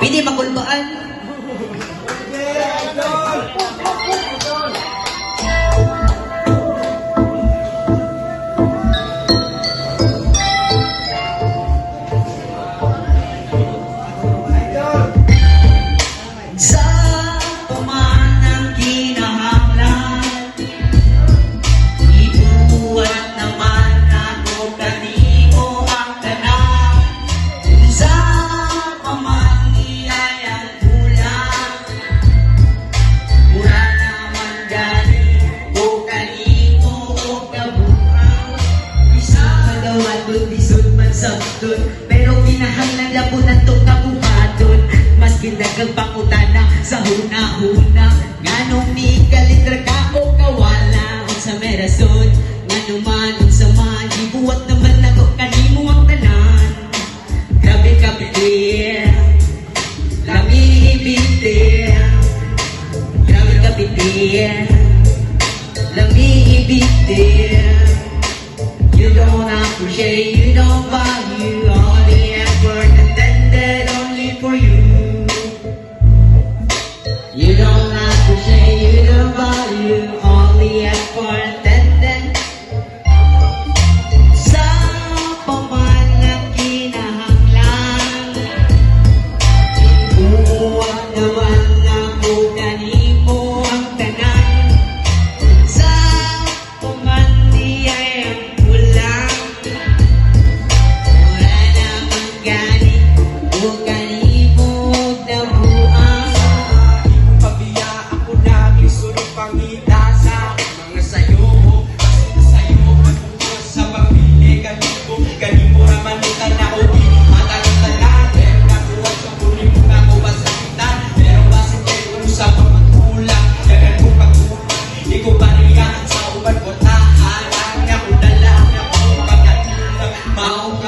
Pwede makulbaan. doon Pero kinahanan po na itong kabumadon Maski nagkagpakuta na sa huna-huna. Nga nung ni kalitra ka o kawala? Sa merasod, nga naman ang sama Di buwat naman ako kanimo ang tanan? Grabe ka bitir Lami bitir Grabe ka bitir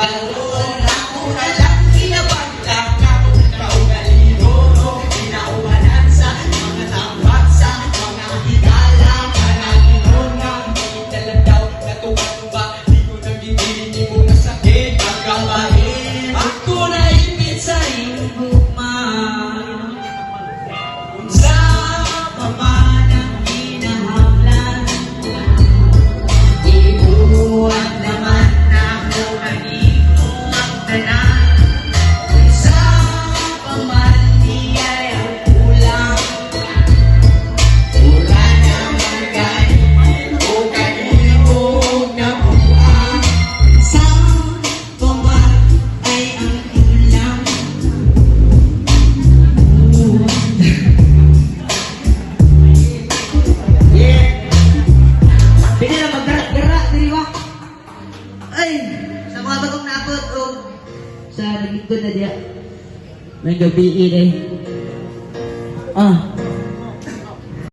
Gracias. linggo na diya. May gabi eh. Ah,